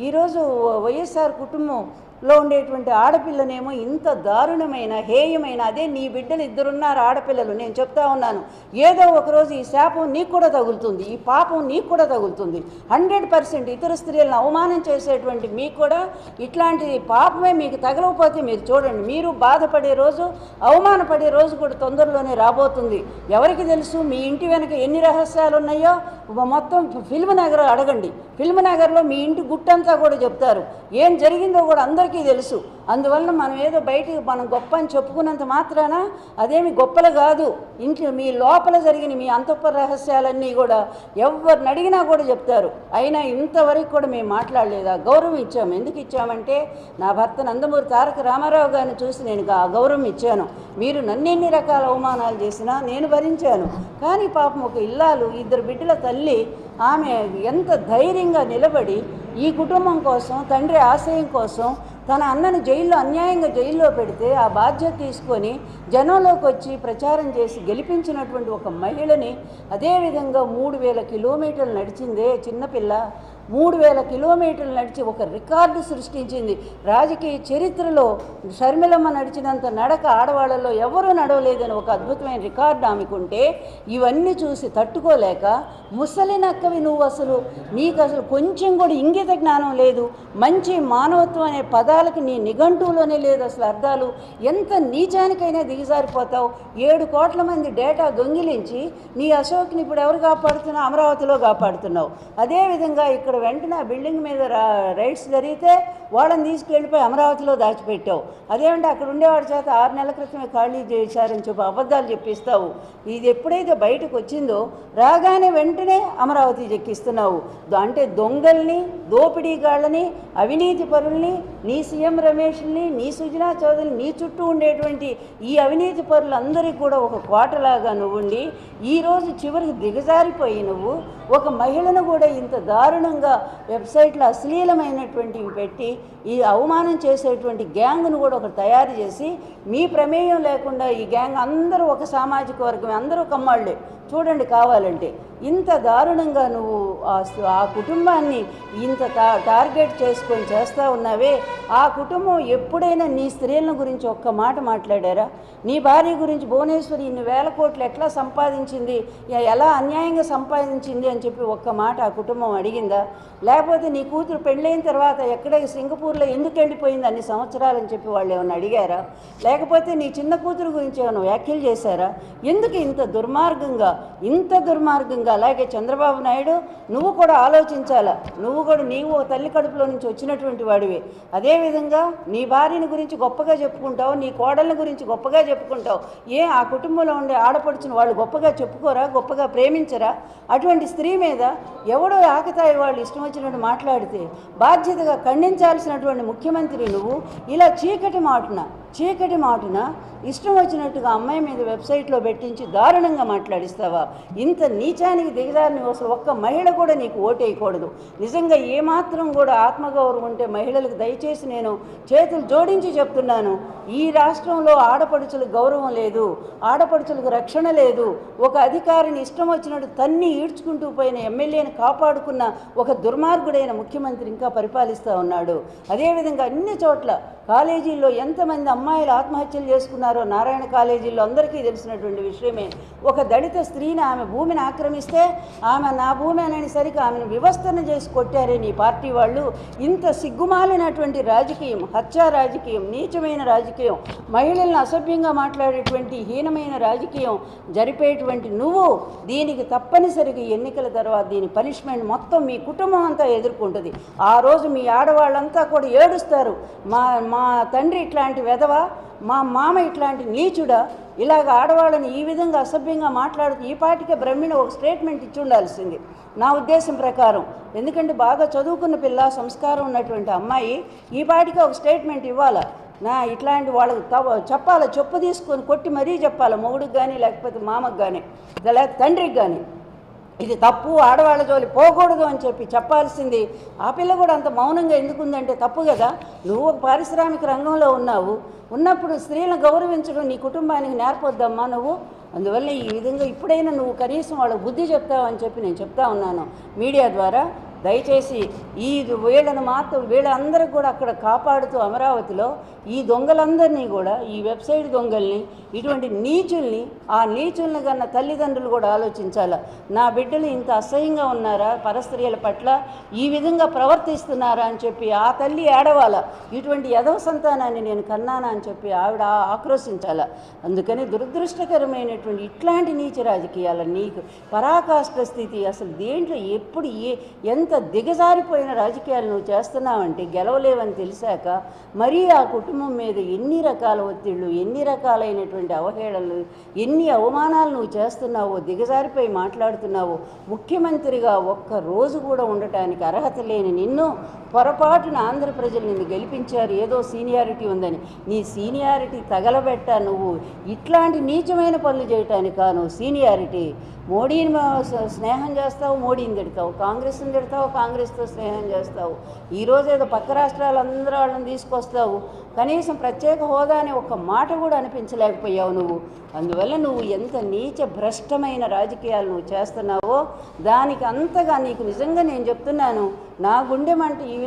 ఈరోజు వైఎస్ఆర్ కుటుంబం లో ఉండేటువంటి ఆడపిల్లనేమో ఇంత దారుణమైన హేయమైన అదే నీ బిడ్డలు ఇద్దరున్నారు ఆడపిల్లలు నేను చెప్తా ఉన్నాను. ఏదో ఒకరోజు ఈ శాపం నీకు కూడా తగులుతుంది ఈ పాపం నీకు కూడా తగులుతుంది. హండ్రెడ్ పర్సెంట్ ఇతర స్త్రీలను అవమానం చేసేటువంటి మీకు కూడా ఇట్లాంటి పాపమే మీకు తగలకపోతే మీరు చూడండి మీరు బాధపడే రోజు అవమానపడే రోజు కూడా తొందరలోనే రాబోతుంది. ఎవరికి తెలుసు మీ ఇంటి వెనక ఎన్ని రహస్యాలు ఉన్నాయో మొత్తం ఫిల్మ్ నగర్ అడగండి. ఫిల్మ్ నగర్లో మీ ఇంటి గుట్టంతా కూడా చెప్తారు. ఏం జరిగిందో కూడా అందరికీ తెలుసు. అందువలన మనం ఏదో బయటికి మనం గొప్ప అని చెప్పుకున్నంత మాత్రాన అదేమి గొప్పలు కాదు. ఇంట్లో మీ లోపల జరిగిన మీ అంతఃపుర రహస్యాలన్నీ కూడా ఎవరిని అడిగినా కూడా చెప్తారు. అయినా ఇంతవరకు కూడా మేము మాట్లాడలేదు. ఆ గౌరవం ఇచ్చాము. ఎందుకు ఇచ్చామంటే నా భర్త నందమూరి తారక రామారావు గారిని చూసి నేను ఆ గౌరవం ఇచ్చాను. మీరు నన్నెన్ని రకాల అవమానాలు చేసినా నేను భరించాను. కానీ పాపం ఒక ఇల్లాలు ఇద్దరు బిడ్డల తల్లి ఆమె ఎంత ధైర్యంగా నిలబడి ఈ కుటుంబం కోసం తండ్రి ఆశయం కోసం తన అన్నను జైల్లో అన్యాయంగా జైల్లో పెడితే ఆ బాధ్యత తీసుకొని జనంలోకి వచ్చి ప్రచారం చేసి గెలిపించినటువంటి ఒక మహిళని అదేవిధంగా మూడు వేల కిలోమీటర్లు నడిచిందే చిన్నపిల్ల. మూడు వేల కిలోమీటర్లు నడిచి ఒక రికార్డు సృష్టించింది. రాజకీయ చరిత్రలో షర్మిలమ్మ నడిచినంత నడక ఆడవాళ్ళలో ఎవరూ నడవలేదని ఒక అద్భుతమైన రికార్డు ఆమెకుంటే ఇవన్నీ చూసి తట్టుకోలేక ముసలి నక్కవి నువ్వు అసలు నీకు అసలు కొంచెం కూడా ఇంగిత జ్ఞానం లేదు మంచి మానవత్వం అనే పదాలకి నీ నిఘంటువులోనే లేదు అసలు అర్థాలు. ఎంత నీచానికైనా దిగజారిపోతావు. ఏడు కోట్ల మంది డేటా దొంగిలించి నీ అశోక్ని ఇప్పుడు ఎవరు కాపాడుతున్నావు అమరావతిలో కాపాడుతున్నావు. అదేవిధంగా ఇక్కడ వెంటనే ఆ బిల్డింగ్ మీద రైడ్స్ జరిగితే వాళ్ళని తీసుకెళ్ళిపోయి అమరావతిలో దాచిపెట్టావు. అదేమంటే అక్కడ ఉండేవాడి చేత ఆరు నెలల క్రితమే ఖాళీ చేశారని చెప్పి అబద్ధాలు చెప్పిస్తావు. ఇది ఎప్పుడైతే బయటకు వచ్చిందో రాగానే వెంటనే అమరావతి చెక్కిస్తున్నావు. అంటే దొంగల్ని దోపిడీగాళ్ళని అవినీతి పరుల్ని నీ సీఎం రమేష్ని నీ సుజనా చౌదరిని నీ చుట్టూ ఉండేటువంటి ఈ అవినీతి పరులందరికీ కూడా ఒక కోటలాగా నువ్వుండి ఈరోజు చివరికి దిగజారిపోయి నువ్వు ఒక మహిళను కూడా ఇంత దారుణంగా వెబ్సైట్లో అశ్లీలమైనటువంటివి పెట్టి ఈ అవమానం చేసేటువంటి గ్యాంగ్ను కూడా ఒకటి తయారు చేసి మీ ప్రమేయం లేకుండా ఈ గ్యాంగ్ అందరూ ఒక సామాజిక వర్గం అందరూ కమ్మాళ్ళే చూడండి కావాలంటే. ఇంత దారుణంగా నువ్వు ఆ కుటుంబాన్ని ఇంత టా టార్గెట్ చేసుకొని చేస్తూ ఉన్నావే. ఆ కుటుంబం ఎప్పుడైనా నీ స్త్రీలను గురించి ఒక్క మాట మాట్లాడారా? నీ భార్య గురించి భువనేశ్వరి ఇన్ని వేల కోట్లు ఎట్లా సంపాదించింది? ఎలా అన్యాయంగా సంపాదించింది అని చెప్పి ఒక్క మాట ఆ కుటుంబం అడిగిందా? లేకపోతే నీ కూతురు పెళ్ళైన తర్వాత ఎక్కడ సింగపూర్లో ఎందుకు వెళ్ళిపోయింది అన్ని సంవత్సరాలని చెప్పి వాళ్ళు ఏమైనా అడిగారా? లేకపోతే నీ చిన్న కూతురు గురించి ఏమైనా వ్యాఖ్యలు చేశారా? ఎందుకు ఇంత దుర్మార్గంగా ఇంత దుర్మార్గంగా అలాగే చంద్రబాబు నాయుడు నువ్వు కూడా ఆలోచించాలా? నువ్వు కూడా నీవు ఓ తల్లి కడుపులో నుంచి వచ్చినటువంటి వాడివి. అదేవిధంగా నీ భార్యని గురించి గొప్పగా చెప్పుకుంటావు నీ కోడళ్ళ గురించి గొప్పగా చెప్పుకుంటావు. ఏ ఆ కుటుంబంలో ఉండే ఆడపడుచుని వాళ్ళు గొప్పగా చెప్పుకోరా గొప్పగా ప్రేమించరా? అటువంటి స్త్రీ మీద ఎవడో ఆకతాయి వాళ్ళు ఇష్టం వచ్చినట్టు మాట్లాడితే బాధ్యతగా ఖండించాల్సినటువంటి ముఖ్యమంత్రి నువ్వు. ఇలా చీకటి మాటున చీకటి మాటున ఇష్టం వచ్చినట్టుగా అమ్మాయి మీద వెబ్సైట్లో పెట్టించి దారుణంగా మాట్లాడిస్తావా? ఇంత నీచానికి దిగజారిని అసలు ఒక్క మహిళ కూడా నీకు ఓటేయకూడదు. నిజంగా ఏమాత్రం కూడా ఆత్మగౌరవం ఉంటే మహిళలకు దయచేసి నేను చేతులు జోడించి చెప్తున్నాను. ఈ రాష్ట్రంలో ఆడపడుచులకు గౌరవం లేదు ఆడపడుచులకు రక్షణ లేదు ఒక అధికారిని ఇష్టం వచ్చినట్టు తన్ని ఈడ్చుకుంటూ పోయిన ఎమ్మెల్యేని కాపాడుకున్న ఒక దుర్మార్గుడైన ముఖ్యమంత్రి ఇంకా పరిపాలిస్తూ ఉన్నాడు. అదేవిధంగా అన్ని చోట్ల కాలేజీల్లో ఎంతమంది అమ్మాయిలు ఆత్మహత్యలు చేసుకున్నారు నారాయణ కాలేజీలో అందరికీ తెలిసినటువంటి విషయమే. ఒక దళిత స్త్రీని ఆమె భూమిని ఆక్రమిస్తే ఆమె నా భూమి అనేసరికి ఆమెను వివస్తరణ చేసి కొట్టారే నీ పార్టీ వాళ్ళు. ఇంత సిగ్గుమాలినటువంటి రాజకీయం హత్యా రాజకీయం నీచమైన రాజకీయం మహిళలను అసభ్యంగా మాట్లాడేటువంటి హీనమైన రాజకీయం జరిపేటువంటి నువ్వు దీనికి తప్పనిసరిగా ఎన్నికల తర్వాత దీని పనిష్మెంట్ మొత్తం మీ కుటుంబం అంతా ఎదుర్కొంటుంది. ఆ రోజు మీ ఆడవాళ్ళంతా కూడా ఏడుస్తారు మా మా తండ్రి ఇట్లాంటి వెధవ మా మామ ఇట్లాంటి నీచుడా ఇలాగ ఆడవాళ్ళని ఈ విధంగా అసభ్యంగా మాట్లాడుతూ ఈ పాటికే బ్రహ్మిణ ఒక స్టేట్మెంట్ ఇచ్చి ఉండాల్సింది. నా ఉద్దేశం ప్రకారం. ఎందుకంటే బాగా చదువుకున్న పిల్ల సంస్కారం ఉన్నటువంటి అమ్మాయి ఈ పాటికే ఒక స్టేట్మెంట్ ఇవ్వాలా? నా ఇట్లాంటి వాళ్ళకి తవ చెప్పాలి? చెప్పు తీసుకొని కొట్టి మరీ చెప్పాలి? మొగుడికి కానీ లేకపోతే మామకు కానీ లేకపోతే తండ్రికి కానీ ఇది తప్పు ఆడవాళ్ళ జోలి పోకూడదు అని చెప్పి చెప్పాల్సింది. ఆ పిల్ల కూడా అంత మౌనంగా ఎందుకుందంటే తప్పు కదా. నువ్వు ఒక పారిశ్రామిక రంగంలో ఉన్నావు. ఉన్నప్పుడు స్త్రీలను గౌరవించడం నీ కుటుంబానికి నేర్పొద్దమ్మా నువ్వు. అందువల్ల ఈ విధంగా ఇప్పుడైనా నువ్వు కనీసం వాళ్ళ బుద్ధి చెప్తావు అని చెప్పి నేను చెప్తా ఉన్నాను. మీడియా ద్వారా దయచేసి ఈ వీళ్ళను మాత్రం వీళ్ళందరూ కూడా అక్కడ కాపాడుతూ అమరావతిలో ఈ దొంగలందరినీ కూడా ఈ వెబ్సైట్ దొంగల్ని ఇటువంటి నీచుల్ని ఆ నీచుల్ని కన్నా తల్లిదండ్రులు కూడా ఆలోచించాల? నా బిడ్డలు ఇంత అసహ్యంగా ఉన్నారా? పరస్త్రీల పట్ల ఈ విధంగా ప్రవర్తిస్తున్నారా అని చెప్పి ఆ తల్లి ఏడవాల? ఇటువంటి యదవ సంతానాన్ని నేను కన్నానా అని చెప్పి ఆవిడ ఆక్రోశించాల? అందుకని దురదృష్టకరమైనటువంటి ఇట్లాంటి నీచ రాజకీయాల నీకు పరాకాష్ట స్థితి అసలు దేంట్లో ఎప్పుడు ఏ ఎంత దిగజారిపోయిన రాజకీయాలు నువ్వు చేస్తున్నావంటే గెలవలేవని తెలిసాక మరీ ఆ కుటుంబం మీద ఎన్ని రకాల ఒత్తిళ్ళు ఎన్ని రకాలైనటువంటి అవహేళనలు. ఎన్ని అవమానాలు నువ్వు చేస్తున్నావో దిగజారిపై మాట్లాడుతున్నావో ముఖ్యమంత్రిగా ఒక్క రోజు కూడా ఉండటానికి అర్హత లేని నిన్ను పొరపాటున ఆంధ్ర ప్రజలు నిన్ను గెలిపించారు ఏదో సీనియారిటీ ఉందని. నీ సీనియారిటీ తగలబెట్ట నువ్వు. ఇట్లాంటి నీచమైన పనులు చేయటానికా నువ్వు సీనియారిటీ. మోడీని స్నేహం చేస్తావు మోడీని తిడతావు. కాంగ్రెస్ని తిడతావు కాంగ్రెస్తో స్నేహం చేస్తావు. ఈరోజు ఏదో పక్క రాష్ట్రాలందరూ వాళ్ళని తీసుకొస్తావు. కనీసం ప్రత్యేక హోదా అని ఒక మాట కూడా అనిపించలేకపోయావు నువ్వు. అందువల్ల నువ్వు ఎంత నీచ భ్రష్టమైన రాజకీయాలు నువ్వు చేస్తున్నావో దానికి అంతగా నీకు నిజంగా నేను చెప్తున్నాను. నా గుండె మంట ఈ